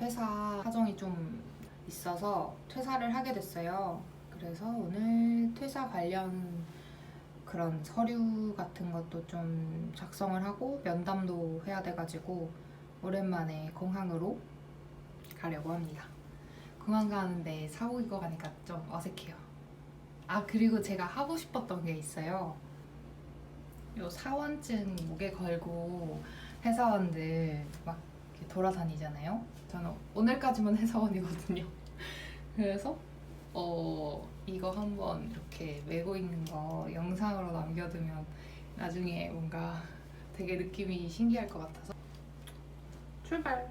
회사 사정이 좀 있어서 퇴사를 하게 됐어요. 그래서 오늘 퇴사 관련 그런 서류 같은 것도 좀 작성을 하고 면담도 해야 돼가지고 오랜만에 공항으로 가려고 합니다. 공항 가는데 사복 입고 가니까 좀 어색해요. 아 그리고 제가 하고 싶었던 게 있어요. 요 사원증 목에 걸고 회사원들 막 이렇게 돌아다니잖아요. 저는 오늘까지만 회사원이거든요. 그래서 어 이거 한번 이렇게 메고 있는 거 영상으로 남겨두면 나중에 뭔가 되게 느낌이 신기할 것 같아서 출발.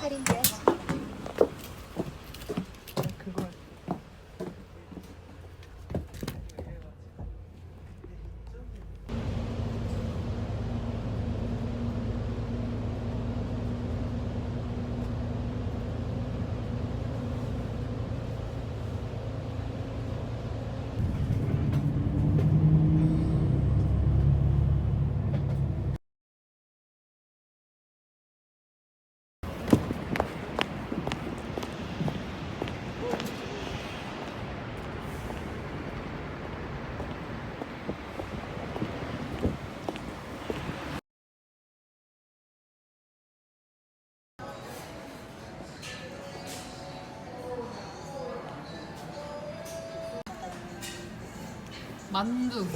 할인데 만두.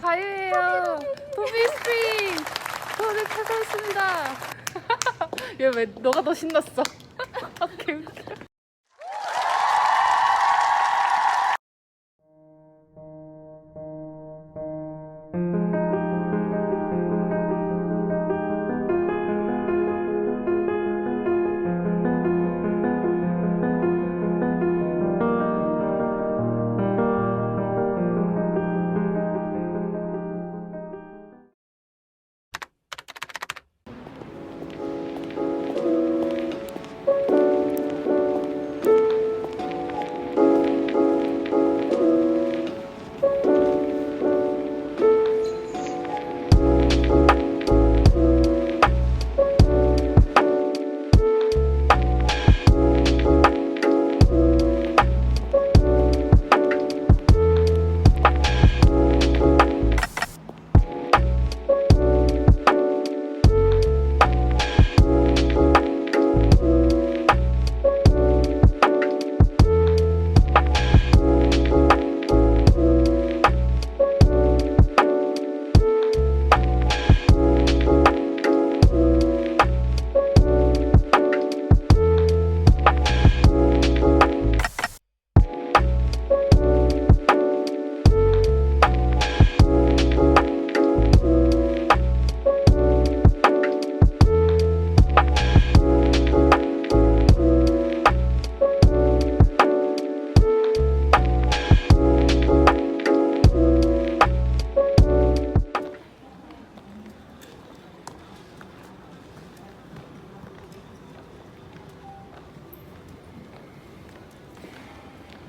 자유예요. 도비스프링. 저를 찾아왔습니다. 얘 왜 너가 더 신났어? 오케이 웃겨.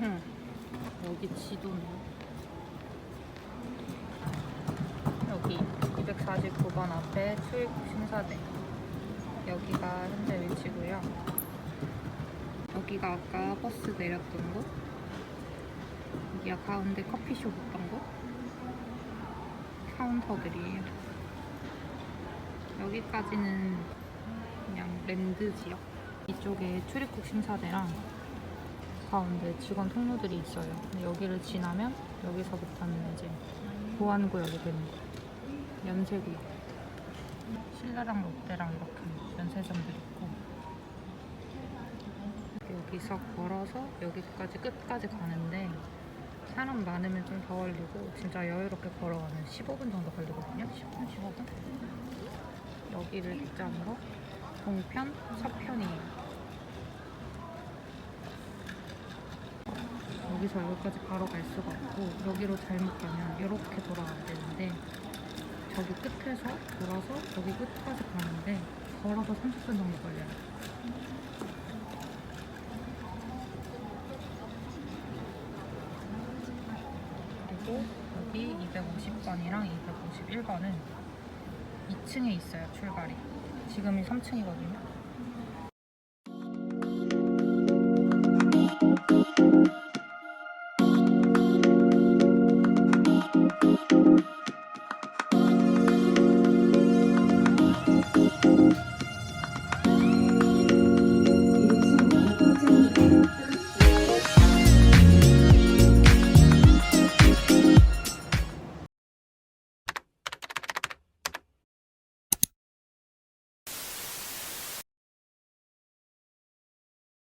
여기 지도네. 여기 249번 앞에 출입 심사대. 여기가 현재 위치고요. 여기가 아까 버스 내렸던 곳. 여기가 가운데 커피숍 있던 곳. 카운터들이에요. 여기까지는 그냥 랜드 지역. 이쪽에 출입국 심사대랑 가운데 직원 통로들이 있어요. 근데 여기를 지나면 여기서부터는 이제 보안구역이 되는 거예요. 연쇄구역. 신라랑 롯데랑 이렇게 연쇄점들이 있고 여기서 걸어서 여기까지 끝까지 가는데 사람 많으면 좀 더 걸리고 진짜 여유롭게 걸어가면 15분 정도 걸리거든요. 10분, 15분. 여기를 기점으로 동편, 서편이에요. 여기서 여기까지 바로 갈 수가 없고 여기로 잘못 가면 이렇게 돌아가야 되는데 저기 끝에서 돌아서 저기 끝까지 가는데 걸어서 30분 정도 걸려요. 그리고 여기 250번이랑 251번은 2층에 있어요, 출발이. 지금이 3층이거든요.